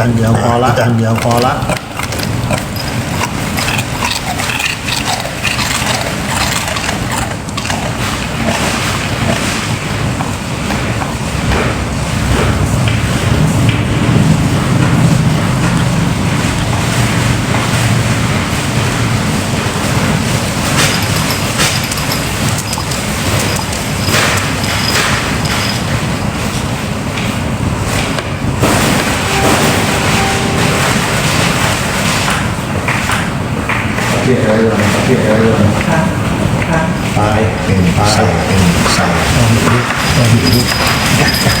จานเดียวพอ ละจานเดียวพอละเพียอะไรเลยเพียอะไรเลยตายเป็นตายเป็นใส่ต้องลุกต้องลุกต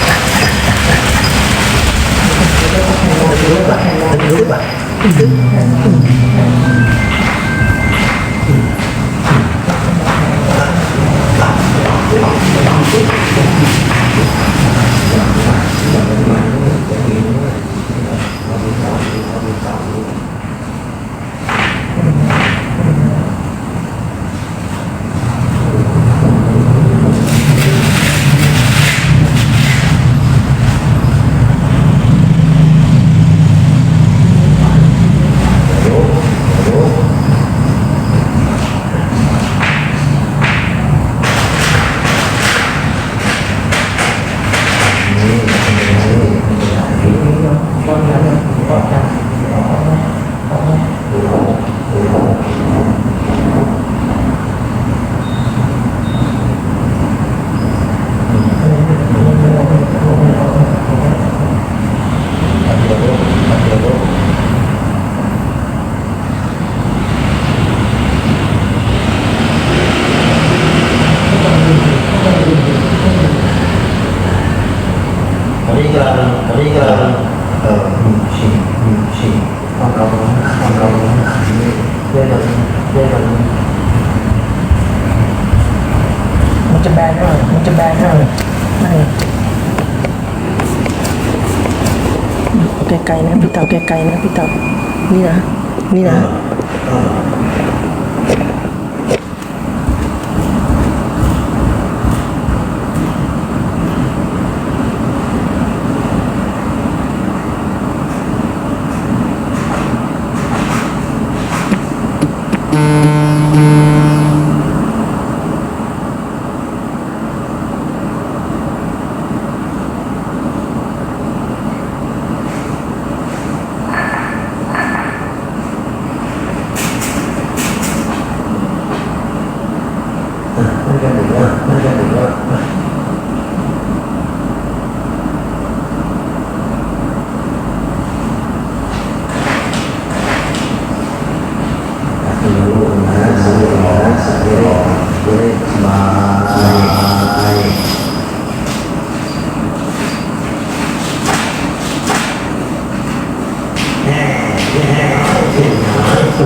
มั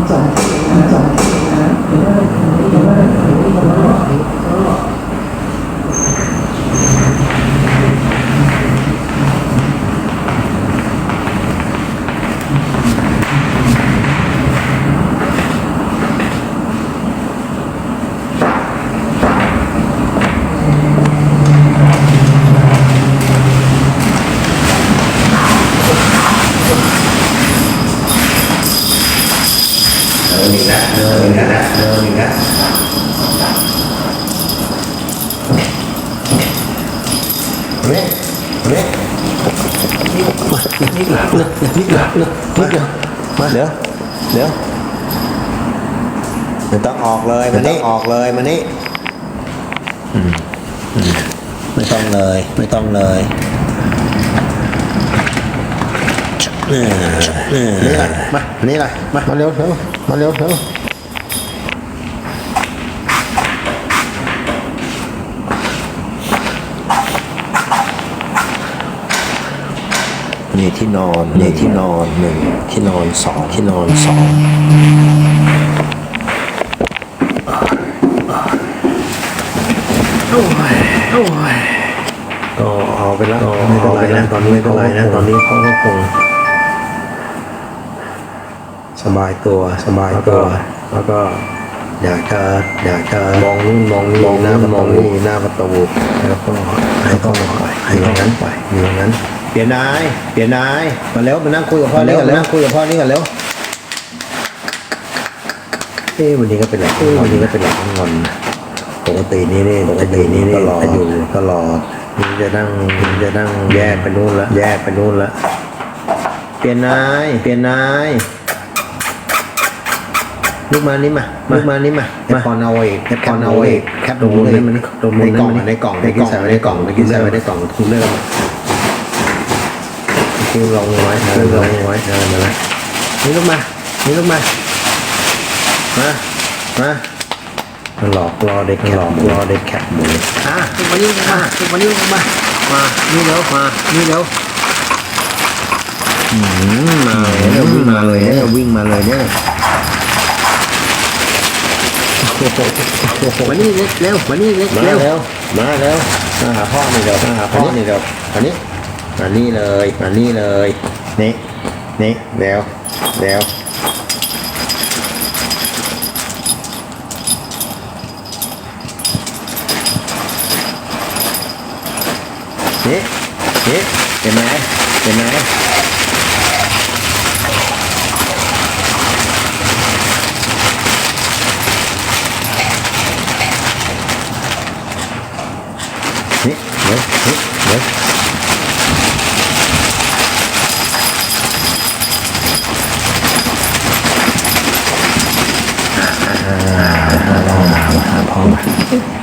นสองทีมันสองทีนะเดินอีกแล้วเดินอีกแล้วเดินอีกแล้วเร็กเร็กมา นิดหลับเลยนิดหลับเลยนิดเดียวมาเดี๋ยวเดี๋ยวไม่ต้องออกเลยมันนี่ออกเลยมันนี่ไม่ต้องเลย ไม่ต้องเลยนี่นี่อะไรมานี่อะไรมามาเร็วเร็วมาเร็วเร็ว นี่ที่นอนนี่ที่นอนหนึ่งที่นอนสองที่นอนสองก็เอาไปแล้วไม่เป็นไรนะตอนนี้ไม่เป็นไรนะตอนนี้เขาก็คงสบายตัวสบายตัว แล้วก็อยากจะอยากจะมองนู่นมองนี่มองหน้ามองนี่หน้าประตูแล้วก็ให้ต้องปล่อยให้อย่างนั้นไปอย่างนั้น เปลี่ยนนายเปลี่ยนนายมาแล้วมานั่งคุยกับพ่อนี่ก่อนแล้วนั่งคุยกับพ่อนี่ก่อนแล้วเอ้วันนี้ก็เป็นไรเอ้วันนี้ก็เป็นไรต้องงอนปกตินี่นี่ปกตินี่นี่ตลอดอยู่ตลอดนี่จะนั่งนี่จะนั่งแยกไปนู่นละแยกไปนู่นละเปลี่ยนนายเปลี่ยนนายลูกมานี่มาลูกมานี่มาแอปพอนเอาเอกแอปพอนเอาเอกแคปตรงนู้นเลยมันตรงนู้นในกล่องในกล่องในกล่องใส่ไว้ในกล่องเมื่อกี้ใส่ไว้ในกล่องคุณเลือก คุณลองไว้คุณลองไว้เออมาแล้วนี่ลูกมานี่ลูกมามามาหลอกรอเด็กแคปหลอกรอเด็กแคปหมูอะลูกมานี่ลูกมาลูกมานี่ลูกมามานี่เร็วมานี่เร็วอืมาเลยวิ่งมาเลยเนี่ยวิ่งมาเลยเนี่ยมานี่เล็กเร็วมานี่เล็กเร็วเร็วมาเร็วมาหาพ่อนี่เร็วมาหาพ่อนี่เร็วอันนี้ มานี่เลยมานี่เลย นี่นี่เร็วเร็วนี่นี่เห็นไหมเห็นไหมนี่เดี๋ยวนี่เดี๋ยว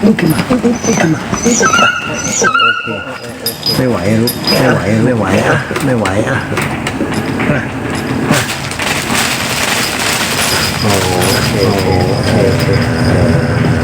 ลุกขึ้นมาลุกขึ้นมาโอเคไม่ไหวลุกไม่ไหวไม่ไหวอะไม่ไหวอะโอเคโอเคโอเค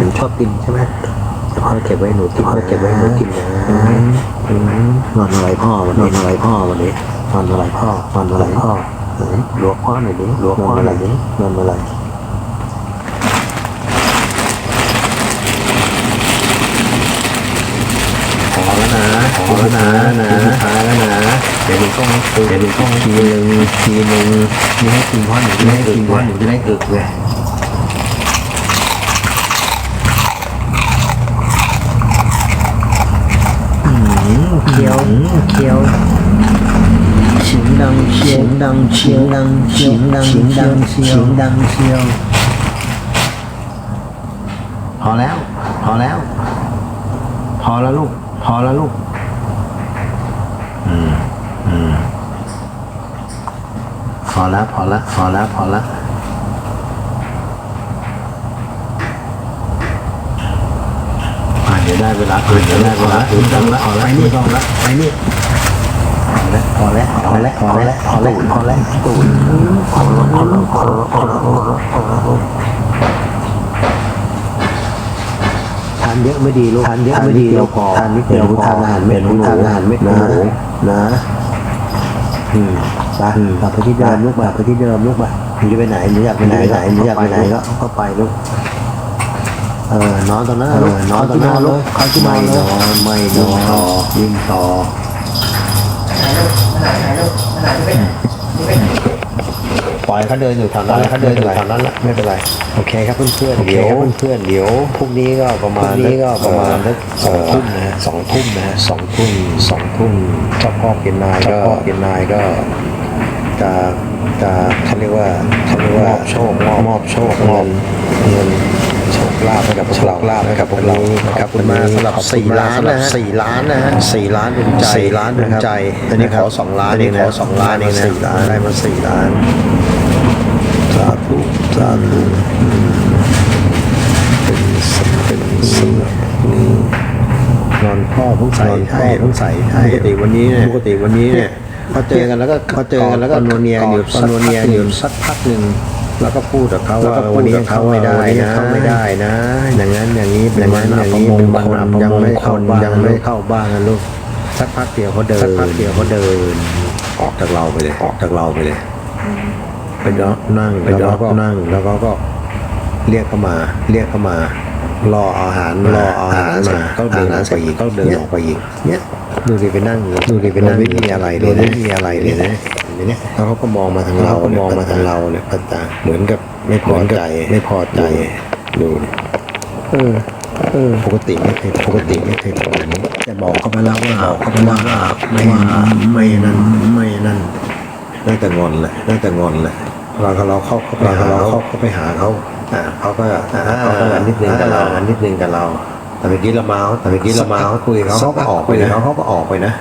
ลูกกินใช่ไหมชอบกินใช่ไหมจะพ่อเก็บไว้หนูกินพ่อเก็บไว้หนูกินนะนอนอะไรพ่อวันนี้นอนอะไรพ่อวันนี้นอนอะไรพ่อนอนอะไรพ่อไหนลวกพ่อหน่อยดิลวกพ่อหน่อยดินอนอะไรพอแล้วนะพอแล้วนะนะพอแล้วนะเดี๋ยวดูกล้องเดี๋ยวดูกล้องทีหนึ่งทีหนึ่งนี่ให้กินพ่อหนูจะได้กินพ่อหนูจะได้อึกเลย เขียวเขียวเสียงดังเสียงดังเสียงดังเสียงดังเสียงดังเสียงดังเสียวพอแล้ว พอแล้ว พอแล้วลูก พอแล้วลูก อืมอืมพอแล้วพอแล้วพอแล้วพอแล้ว เดี๋ยวได้เวลาคืนเดี๋ยวได้เวลาคืนต้องละไปนี่ต้องละไปนี่พอแล้พอล้พอล้พอล้พอล้วตูดทานเยอะไม่ดีลูกทานเยอะไม่ดีเราพอทานนิดเดียวทานอาหารเม็ดหนูทานอาหารเม็ดหนะนะอืมไปกลับไปที่เดิมลูกไปที่เดิมลูกไปหนูจะไปไหนหนูอยากไปไหนไหนหนูอยากไปไหนก็ไปลูก เออนอนตอนนั้นเออนอนตอนนั้นลูกไม่นอนไม่นอนยิ่งต่อปล่อยเขาเดินอยู่แถวนั้นเขาเดินอยู่แถวนั้นละไม่เป็นไรโอเคครับเพื่อนๆเดี๋ยวเพื่อนๆเดี๋ยวพรุ่งนี้ก็ประมาณนี้ก็ประมาณสักสองทุ่มนะฮะสองทุ่มนะฮะสองทุ่มสองทุ่มเจ้าพ่อเกียนนายก็เกียนนายก็จะจะเขาเรียกว่าเขาเรียกว่ามอบโชคมอบมอบโชคมอบเงินโชค ลาภให้กับพวกเราลาภให้กับพวกเรานะครับคุณมาสำหรับสี่ล้านนะสี่ล้านนะฮะสี่ล้านดวงใจสี่ล้านดวงใจอันนี้ขอสองล้านเองนะขอสองล้านเองนะสี่ล้านได้มาสี่ล้านสาธุสาธุอืมเป็นสเป็นสนี่นอนพ่อเพิ่งใส่พ่อเพิ่งใส่ปกติวันนี้เนี่ยปกติวันนี้เนี่ยพอเจอกันแล้วก็พอเจอกันแล้วก็นวเนียอยู่นวเนียอยู่สักพักหนึ่ง แล้วก็พูดกับเขาว่าวันนี้ยังเข้าไม่ได้นะเข้าไม่ได้นะ อย่างนั้นอย่างนี้อย่างนั้นอย่างนี้เป็นคนยังไม่เข้ายังไม่เข้าบ้านนะลูกสักพักเดียวเขาเดินสักพักเดียวเขาเดิน ออกจากเราไปเลยออกจากเราไปเลยไปนั่งแล้วก็นั่งแล้วก็ก็เรียกเข้ามา เรียกเข้ามารอเอาอาหารรอเอาอาหารมาก็เดินออกไปอีกก็เดินออกไปอีกเนี่ยดูดิไปนั่งดูดิไปนั่งไม่มีอะไรเลยไม่มีอะไรเลยนะ เนี่ยแล้วเขาก็มองมาทางเราก็มองมาทางเราเนี่ยพัตตาเหมือนกับไม่พอใจไม่พอใจดูดิเออเออปกติไม่เคยปกติไม่เคยทำแบบนี้แต่บอกเขาไปแล้วว่าเขาไปแล้วว่าไม่ไม่นั่นไม่นั่นได้แต่งอนแหละได้แต่งอนแหละเราก็เราเข้าเข้าไปหาเราเข้าเข้าไปหาเขาอ่าเขาก็อ่าเขาก็นิดนึงกับเรานิดนึงกับเราแต่เมื่อกี้เรามาแต่เมื่อกี้เรามาเขาคุยเขาเขาก็ออกไปนะเขาก็ออกไปนะ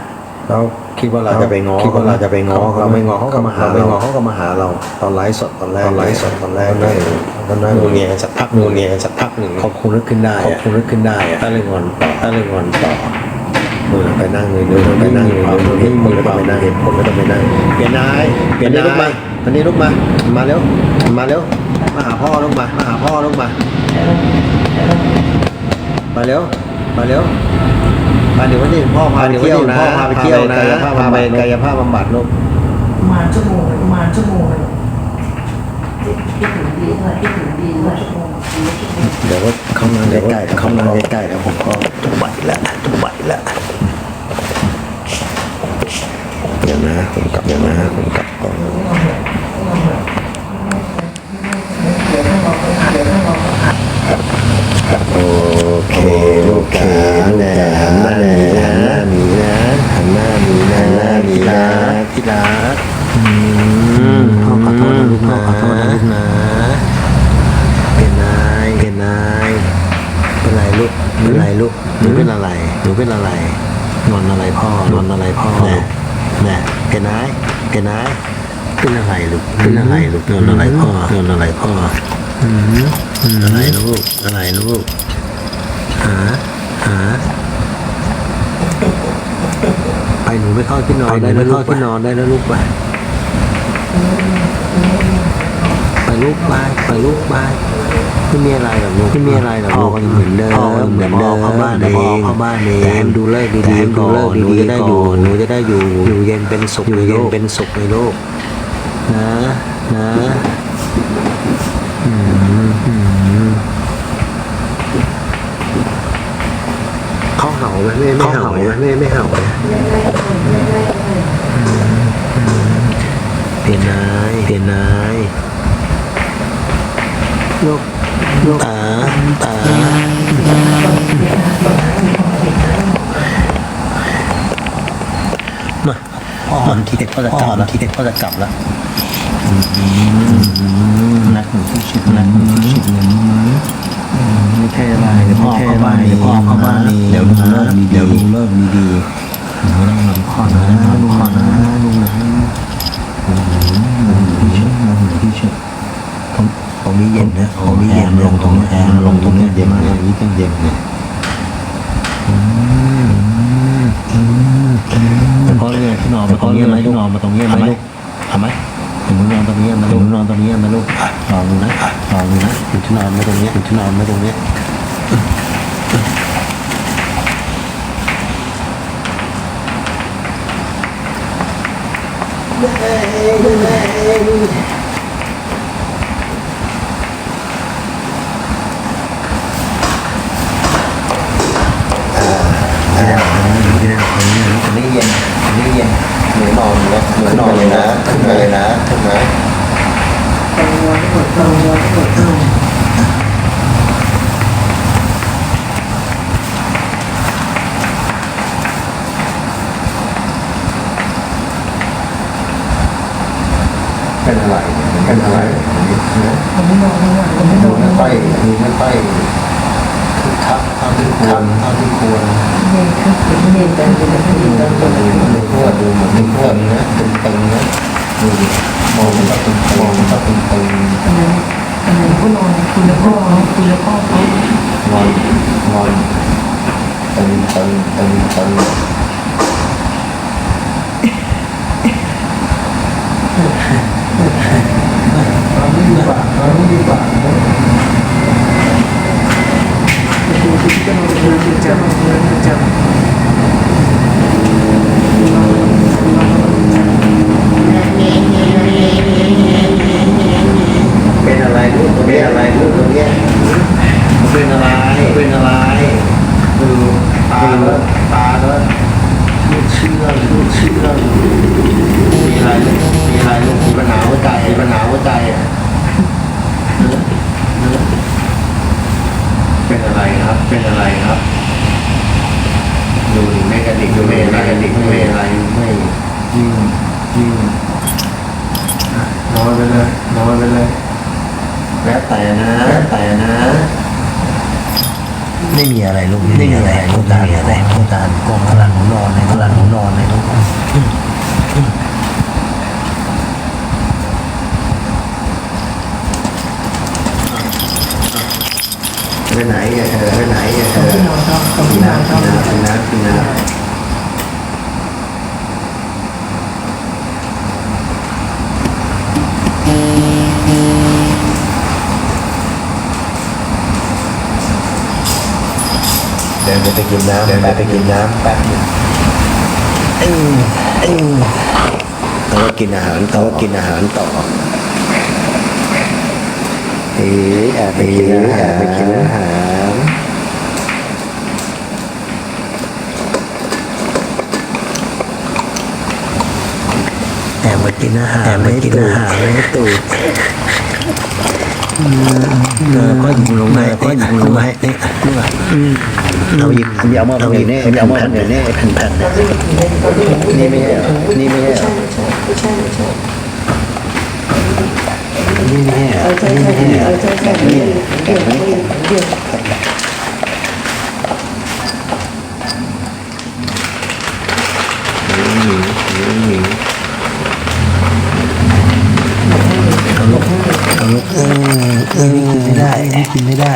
เราคิดว่าเราจะไปง้อคิดว่าเราจะไปง้อเราไม่ง้อเขาก็มาหาเราเขาก็มาหาเราตอนไลฟ์สดตอนแรกตอนไลฟ์สดตอนแรกนั่งตอนนั่งนูเนียกันสักพักนูเนียกันสักพักหนึ่งเขาคงนึกขึ้นได้เขาคงนึกขึ้นได้ถ้าเลยงอนต่อถ้าเลยงอนต่อเออไปนั่งเลยเดินไปนั่งเลยเดินเห็นผลก็ต้องไปนั่งเห็นผลก็ต้องไปนั่งเปลี่ยนนายเปลี่ยนนายมาตอนนี้ลุกมามาเร็วมาเร็วมาหาพ่อลุกมามาหาพ่อลุกมา มาเร็ว มาเร็ว มาเดี๋ยววันนี้พ่อพาไปเที่ยวนะพ่อพาไปเที่ยวนะ พาไปกายภาพบำบัดลูกประมาณชั่วโมงหนึ่งประมาณชั่วโมงหนึ่งคิดถึงดีเท่าไหร่คิดถึงดีเท่าไหร่ชั่วโมงดีชั่วโมงเดี๋ยวก็เข้ามาใกล้ๆเข้ามาใกล้ๆแล้วผมก็จะไหวแล้วจะไหวแล้วเดี๋ยวนะผมกลับเดี๋ยวนะผมกลับก่อนโอเค ลูกขาเนี่ยหันหน้าหนีนะหนีนะหันหน้าหนีนะหน้าหนีนะที่รักพ่อขอโทษนะลูกนะขอโทษนะลูกนะเป็นนายเป็นนายเป็นไรลูกเป็นไรลูกหนูเป็นอะไรหนูเป็นอะไรนอนอะไรพ่อนอนอะไรพ่อเนี่ยเนี่ยเป็นนายเป็นนายเป็นอะไรลูกเป็นอะไรลูกนอนอะไรพ่อนอนอะไรพ่ออืมอะไรลูกอะไรลูก หา หา ไปหนูไม่เข้าที่นอนได้แล้วเข้าที่นอนได้แล้วลูกไปไปลูกไปไปลูกไปไม่มีอะไรหรอกลูกไม่มีอะไรหรอกลูกเหมือนเดิมเหมือนเดิมเข้าบ้านเองเข้าบ้านเองดูเลิกดีๆดูเลิกดีๆจะได้อยู่หนูจะได้อยู่อยู่เย็นเป็นสุขอยู่เย็นเป็นสุขในโลกนะนะอืมอืม เขาเห่า ไหมแม่ไม่เห่าไหมแม่ไม่เห่าไหมเปลี่ยนนายเปลี่ยนนายลูกลูกตาตามาพ่อหอมทีเด็กก็จะกลับแล้วทีเด็กก็จะกลับแล้วนักหนูที่ชิดนักหนูที่ชิดเงินมั้ย ไม่ใช่อะไรเดี๋ยวพ่อเข้าบ้านเดี๋ยวพ่อเข้าบ้านเดี๋ยวดูเลิกดีเดี๋ยวดูเลิกดีๆหนูต้องนำพ่อนะลูกพ่อนะลูกนะที่เชื่อที่เชื่อตรงตรงนี้เย็นนะตรงนี้เย็นลงตรงนี้แอร์ลงตรงนี้เย็นมากนี้ต้องเย็นเลยพ่อเนี่ยที่นอนมาตรงนี้ไหมที่นอนมาตรงนี้ไหมลูกทำไหมถึงนอนตรงนี้มาลูกนอนตรงนี้มาลูกลองดูนะลองดูนะถึงที่นอนมาตรงนี้ถึงที่นอนมาตรงนี้ ไม่ได้ไม่ได้คนนี้คนนี้เย็นคนนี้เย็นหนูนอนนะหนูนอนเลยนะขึ้นมาเลยนะขึ้นมา ตัวที่ปวดตัวที่ปวดตัว เป็นอะไรเป็นอะไรนะ ผมไม่นอนนะผมไม่น ดู อน ไม่ นะ ค่อยดูไม่ค่อยคึกคักเท่าที่ควรเท่าที่ควร เย็นครับเย็นเย็นกันเย็นกันเย็นกัน ดูดูเพื่อดูเหมือนเป็นเพื่อนนะตึงๆนะดูมองมันก็ตึงๆมองมันก็ตึง อันนั้นอันนั้นก็นอนคุยแล้วก็ คุยแล้วก็เขาๆ อลูกเชื่อมีอะไรมีอะไรมีปัญหาหัวใจมีปัญหาหัวใจอะเออเออเป็นอะไรครับ เป็นอะไรครับดูไม่กระดิกดูไม่อะไรกระดิกไม่อะไรไม่ยิ่งยิ่งนอนไปเลยนอนไปเลยแล้วแต่นะแล้วแต่นะ ไม่มีอะไรลูกไม่มีอะไรลูกตาไม่มีอะไรลูกตาโกงกำลังหนูนอนเลยกำลังหนูนอนเลยลูกไปไหนอะเธอไปไหนอะเธอที่นอนครับเขากิที่นนอนครับน้ำกินน้ำกินน้ำกินน้ำ เดินไปกินน้ำเดินไปกินน้ำแป๊บหนึงเขาก็กินอาหารเขาก็กินอาหารต่อเอ๊ะแอบไปกินอาหารแอบไปกินอาหารแอบมากินอาหารแอบมากินอาหารไม่ตูด เออก็หยิบลงมาก็หยิบลงมาเนี่ยเราหยิบเอามาเราหยิบเนี่เอามาเนี่ยวนี้แผ่นๆเนี่ยนี่ไม่ใช่นี่ไม่ใช่เหรอไม่ใช่ไม่ใช่นี่ไม่ใช่เออใช่ใช่เออใช่ใช่เดี๋ยวเดี๋ยวเดี๋ยว เอาลูกเอาลูกเออเออนี่กินไม่ได้นี่กินไม่ได้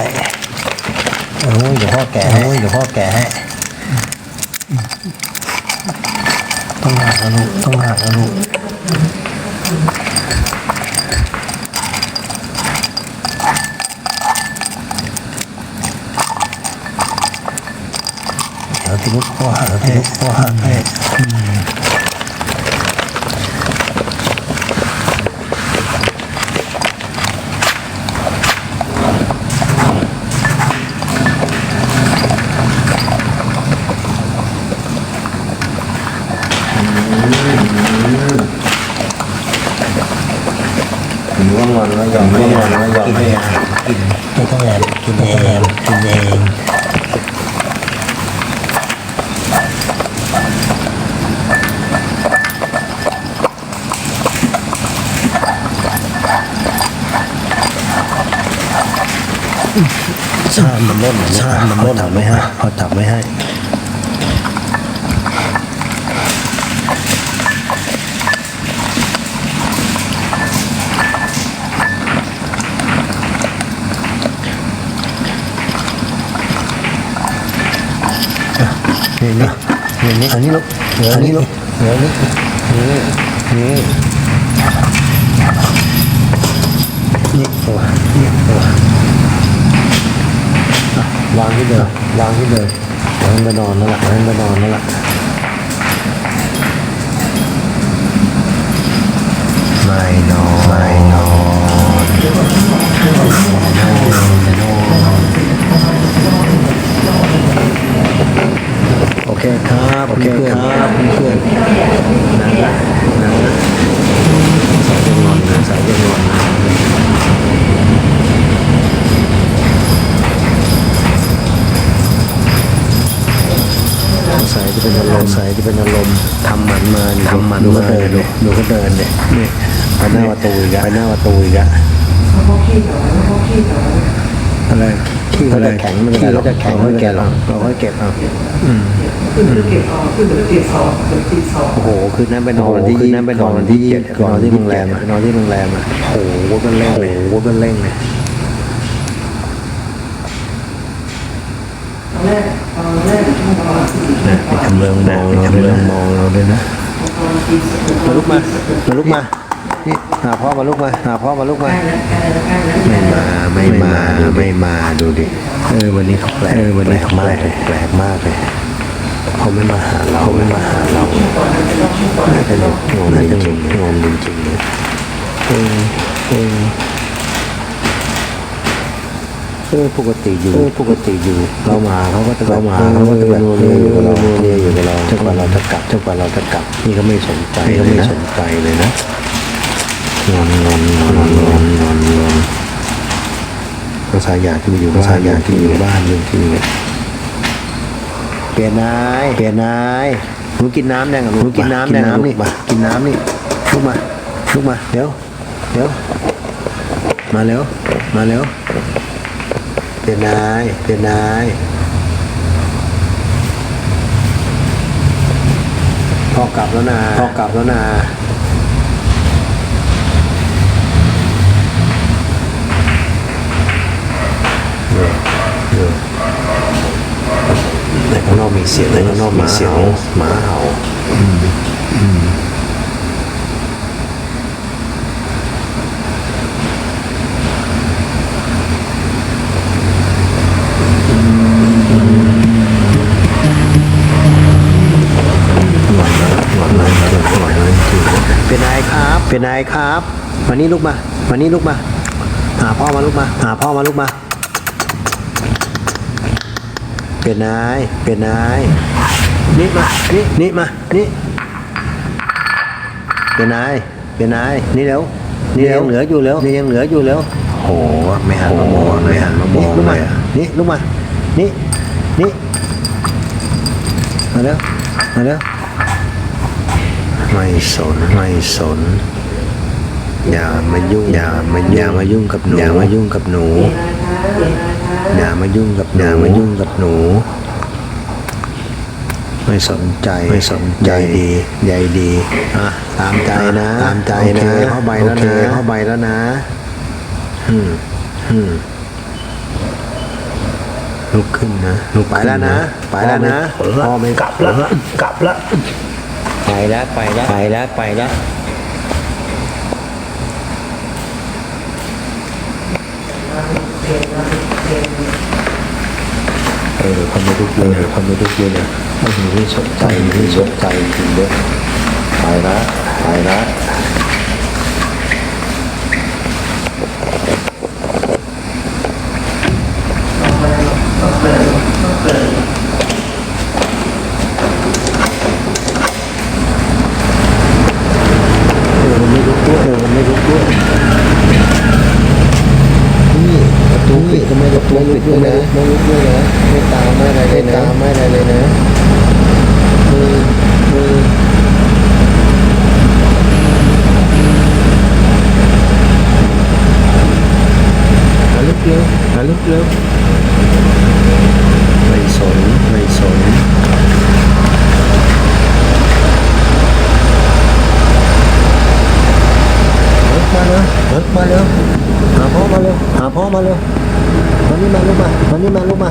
โอ้ยเดี๋ยวพ่อแกะให้เดี๋ยวพ่อแกะให้ต้องหัก นะลูกต้องหักนะลูกเดี๋ยวที่ลูกพ่อหักเดี๋ยวที่ลูกพ่อหักให้ อืมถึงว่างอนแล้วยอมไม่งอนแล้วยอมกินไม่เองกินไม่ต้องแอบกินเองกินเองชามมันล่นชามมันล่นทำไม่ให้พอจับไม่ให้ เนี่ยนี่เนี่ยนี่อันนี้ลูกเหลืออันนี้ลูกเหลืออันนี้นี่นี่นี่ตัวนี่ตัววางที่เดิมวางที่เดิมวางไปนอนนั่นแหละวางไปนอนนั่นแหละไม่นอนไม่นอนไม่นอนไม่นอน โอเคครับโอเคครับเพื่อนนะนะสายจะนอนนะสายจะนอนนะสงสัยจะจะเป็นอารมณ์ใส่จะเป็นอารมณ์ทำมันมาทำมันมาเดินเลยดูเขาเดินเลยนี่ไปหน้าประตูอีกอะไปหน้าประตูอีกอะเขาก็ขี้เหร อเขาก็ขี้เหรออะไรขี้เขาจะแข็งมันก็จะแข็งไม่แก่หรอกเราค่อยเก็บเอาขึ้นไปเก็บเอาขึ้นไปเก็บสองเป็นตีสองโอ้โหคืนนั้นไปนอนที่คืนนั้นไปนอนที่เจ็ดนอนที่โรงแรมอะนอนที่โรงแรมอะโอ้โหก็เร่งเลยโอ้โหก็เร่งเลยตอนแรกตอนแรกช่วงประมาณสี่นะไปทำเมืองมองเราด้วยนะมองเราด้วยนะตอนตีสิบมาลุกมามาลุกมา นี่หาพ่อมาลุกมาหาพ่อมาลุกใกมาล้แล้วใกล้แล้วใกล้แล้วไม่มาไม่มาไม่มาดูดิเออวันนี้เขาแปลกเออวันนี้เขาแปลกแปลกมากเลยเขาไม่มาหาเราเขาไม่มาหาเราก่อนนั้นจะต้องช่วงก่อนน่าจะงงจริงๆงงจริงๆเลยเออเออเออปกติอยู่ปกติอยู่ เรามาเขาก็จะเรามาเขาก็จะแบบนัวอยู่กับเรานัวอยู่กับเราจนกว่าเราจะกลับจนกว่าเราจะกลับนี่ก็ไม่สนใจนี่ก็ไม่สนใจเลยนะ ภาษาอยากที่อยู่ภาษาอยากที่อยู่บ้านจริงๆเลยเปลี่ยนนายเปลี่ยนนายหนูกินน้ำแดงกับหนูกินน้ำแดงน้ำนี่มากินน้ำนี่ลุกมาลุกมาเดี๋ยวเดี๋ยวมาเร็วมาเร็วเป็นนายเป็นนายพอกลับแล้วนาพอกลับแล้วนา เนี่ยเนี่ยในข้างนอกมีเสียงในข้างนอกมีเสียงหมาเห่าหวานนะหวานนะหวานนะจริงๆเป็นนายครับ เป็นนายครับ มานี่ลูกมา มานี่ลูกมา หาพ่อมาลูกมา หาพ่อมาลูกมา เป็นนายเป็นนายนี่มา นี่นี่มา นี่ เป็นนายเป็นนายนี่เร็วนี่ยังเหลืออยู่เร็วนี่ยังเหลืออยู่เร็วโหไม่หันมามองไม่หันมามองเลยอะนี่ลูกมา นี่ นี่ มาเร็วมาเร็วไม่สน ไม่สน อย่ามายุ่ง อย่ามาอย่ามายุ่งกับหนู อย่ามายุ่งกับหนู อย่ามายุ่งกับอย่ามายุ่งกับหนู ไม่สนใจไม่สนใจดีใหญ่ดีอะตามใจนะตามใจนะเข้าใบแล้วนะเข้าใบแล้วนะอืมอืมลุกขึ้นนะลุกไปแล้วนะ ไปแล้วนะพ่อไม่กลับแล้วกลับแล้วไปแล้วไปแล้วไปแล้วไปแล้ว เออทำไม่ทุกเย็นทำไม่ทุกเย็นอะไม่มีไม่สนใจไม่สนใจจริงด้วยตายนะตายนะเออมันไม่ทุกด้วยเออมันไม่ทุกด้วยนี่ประตูปิดทำไมประตูปิดด้วยนะไม่ลุกด้วยนะไม่ตามไม่อะไรเลยนะตามไม่อะไรเลยนะมือมือมาลุกเร็วมาลุกเร็วไม่สนไม่สนลุกมาเร็วลุกมาเร็วหาพ่อมาเร็วหาพ่อมาเร็วมานี่มาลุกมามานี่มาลุกมา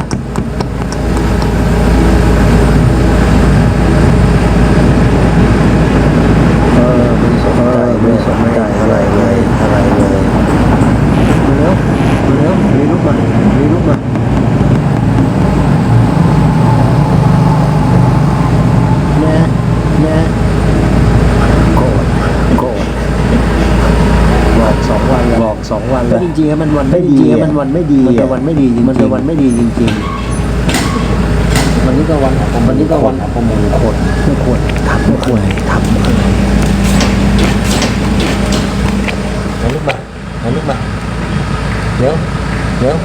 เออไม่สนใจไม่สนใจอะไรเลยอะไรเลยมาเร็วมาเร็วมีลูกมามีลูกมาแม่แม่โกรธโกรธบอกสองวันแล้วบอกสองวันแล้วจ ริงๆมันวันไม่ดีมันวันไม่ดีมันเป็นวันไม่ดีจริงมันเป็นวันไม่ดีจริงๆวันนี้ก็วันวันนี้ก็วันอัปมงคลไม่ควรทำไม่ควรทำอะไรมาลุกมามาลุกมาเร็วเร็ว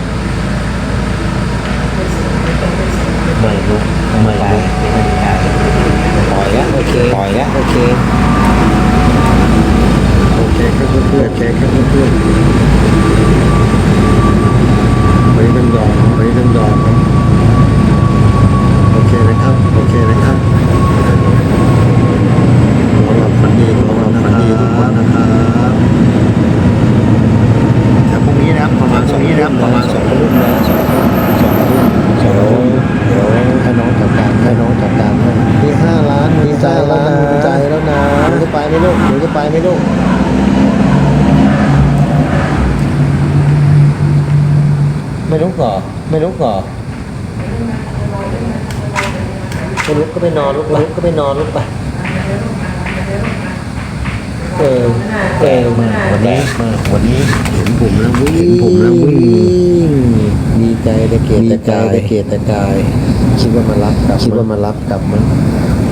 ไม่ลุกไม่ลุกปล่อยแล้วโอเคปล่อยแล้วโอเค โอเคครับเพื่อนแจกครับเพื่อนไว้กันดองไว้กันดองครับโอเคนะครับ โอเคนะครับขอรับฝันดีขอรับฝันดีทุกคนนะครับ นี้นะครับประมาณสองนี้นะครับประมาณสองทุ่มนะสองทุ่มสองทุ่มเดี๋ยวเดี๋ยวให้น้องจัดการให้น้องจัดการให้มีห้าล้านมีใจแล้วนะมีใจแล้วนะหนูจะไปไหมลูกหนูจะไปไหมลูกไม่ลุกเหรอไม่ลุกเหรอไม่ลุกก็ไปนอนลุกไปลุกก็ไปนอนลุกไปเออเออมาวันนี้มาวันนี้เห็นผมแล้ววิ่งเห็นผมแล้ววิ่งดีใจตะเกียกตะกายตะเกียกตะกาย คิดว่ามารับกลับคิดว่ามารับกลับมัน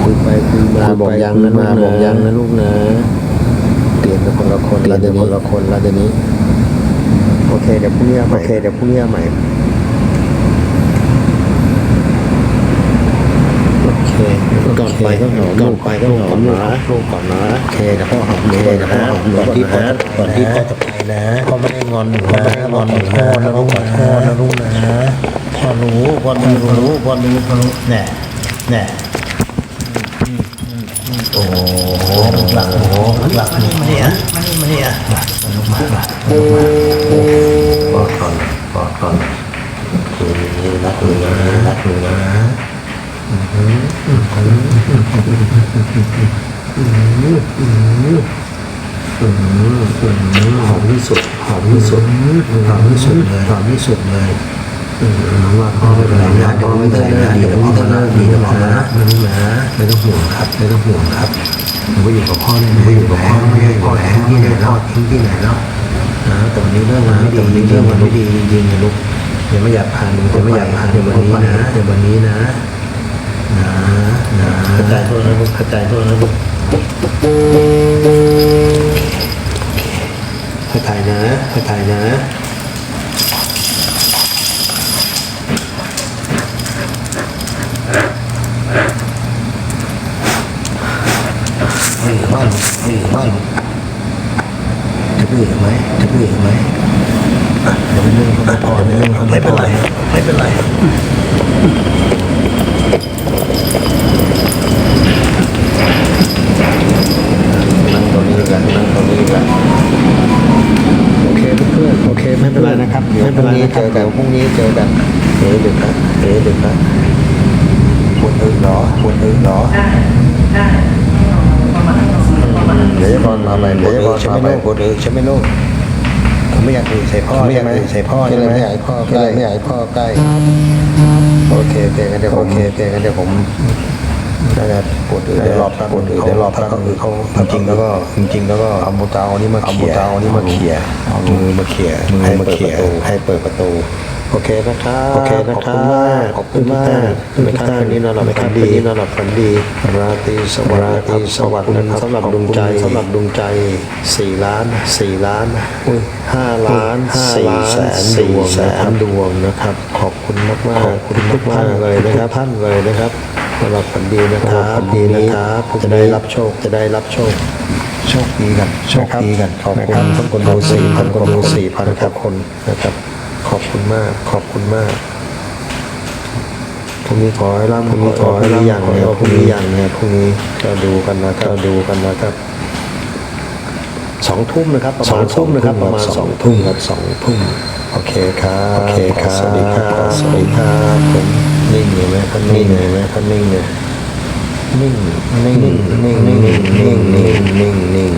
คุยไปคุยมาบอกยังนะมาบอกยังนะลูกนะเปลี่ยนเป็นคนละคนละเดี๋ยวคนละคนละเดี๋ยวนี้โอเคเดี๋ยวพรุ่งนี้เอาใหม่โอเคเดี๋ยวพรุ่งนี้เอาใหม่โอเค ก่อนไปก็หอมก่อนไปก็หอมนะลูกก่อนนะโอเคเดี๋ยวพ่อหอมเลยเดี๋ยวพ่อหอมก่อนที่พ่อก่อนที่พ่อจะไปนะพ่อไม่ได้งอนหนูนะไม่ได้งอนหนูนะลูกขอโทษนะลูกนะพ่อรู้พ่อรู้พ่อรู้พ่อรู้พ่อรู้แน่แน่โอ้โหหลักโอ้โหหลักนี่มาเนี่ยมานี่มาเนี่ยลูกมามากอดก่อนกอดก่อนคืนนี้รักหนูนะรักหนูนะ หอมที่สุดหอมที่สุดหอมที่สุดเลยหอมที่สุดเลยว่าพ่อไม่เป็นไรนะพ่อไม่เป็นไรนะเดี๋ยวพ่อจะเลิกดีแล้วนะไม่ต้องนะไม่ต้องห่วงครับไม่ต้องห่วงครับหนูก็อยู่กับพ่อเนี่ยหนูก็อยู่กับพ่อไม่ให้พ่อทิ้งที่ไหนแล้วทิ้งที่ไหนแล้วนะต่วันนี้เรื่องมันไม่ดีเรื่องมันไม่ดีจริงๆนะลูกย่าไม่อยากผ่านอย่าไม่อยากผ่านในวันนี้นะในวันนี้นะ กระจายพวกนั้นกระจายพวกนั้นกระจายนะกระจายนะือว่าหลุดหรือว่าหลุดจะดื้อไหมจะดื้อไหมเดี๋ยไม่มไม่เป็นไรไม่เป็นไร โอเคไม่เป็นไรนะครับเดี๋ยวพรุ่งนี้เจอกันพรุ่งนี้เจอกันเดี๋ยวดึกนะเดี๋ยวดึกนะปวดอึเหรอปวดอึเหรอได้ได้ประมาณประมาณเดี๋ยวจะนอนมาใหม่เดี๋ยวจะนอนมาใหม่ปวดอึใช่ไหมลูกผมไม่อยากอึใส่พ่อไม่อยากอึใส่พ่อใช่ไหมไม่อยากให้พ่อใกล้ไม่อยากให้พ่อใกล้โอเคโอเคงั้นเดี๋ยวโอเคโอเคงั้นเดี๋ยวผม น่าจะปวดอึเดี๋ยวรอบปวดอึเดี๋ยวรอบถ้าคือเขาจริงๆแล้วก็จริงๆแล้วก็เอาบูตาอันนี้มาเขี่ยเอาบูตาอันนี้มาเขี่ยเอามือมาเขี่ยมือมาเขี่ยให้เปิดประตูโอเคนะครับโอเคนะครับขอบคุณมากขอบคุณมากนะครับคืนนี้นอนหลับฝันดีนอนหลับฝันดี ราตรีสวัสดิ์ราตรีสวัสดิ์นะครับสำหรับดวงใจสำหรับดวงใจสี่ล้านสี่ล้านอุ้ยห้าล้านห้าล้านแสนดวงแสนดวงนะครับ ขอบคุณมากมากขอบคุณทุกท่านเลยนะครับท่านเลยนะครับ สำหรับฝันดีนะครับฝันดีนะครับจะได้รับโชคจะได้รับโชค โชคดีกันโชคดีกันขอบคุณทุกคนดูสี่พันคนดูสี่พันครับคนนะครับ ขอบคุณมากขอบคุณมากพรุ่งนี้ขอให้ร่ำพรุ่งนี้ขอให้ร่ำอย่างเนี่ยพรุ่งนี้อย่างเนี่ยพรุ่งนี้ก็ดูกันนะครับก็ดูกันนะครับสองทุ่มนะครับประมาณสองทุ่มนะครับประมาณสองทุ่มครับสองทุ่มโอเคครับโอเคครับสวัสดีครับสวัสดีครับผม นิ่งอยู่ไหมครับนิ่งอยู่ไหมครับนิ่งเลยนิ่งนิ่งนิ่งนิ่งนิ่งนิ่งนิ่งนิ่ง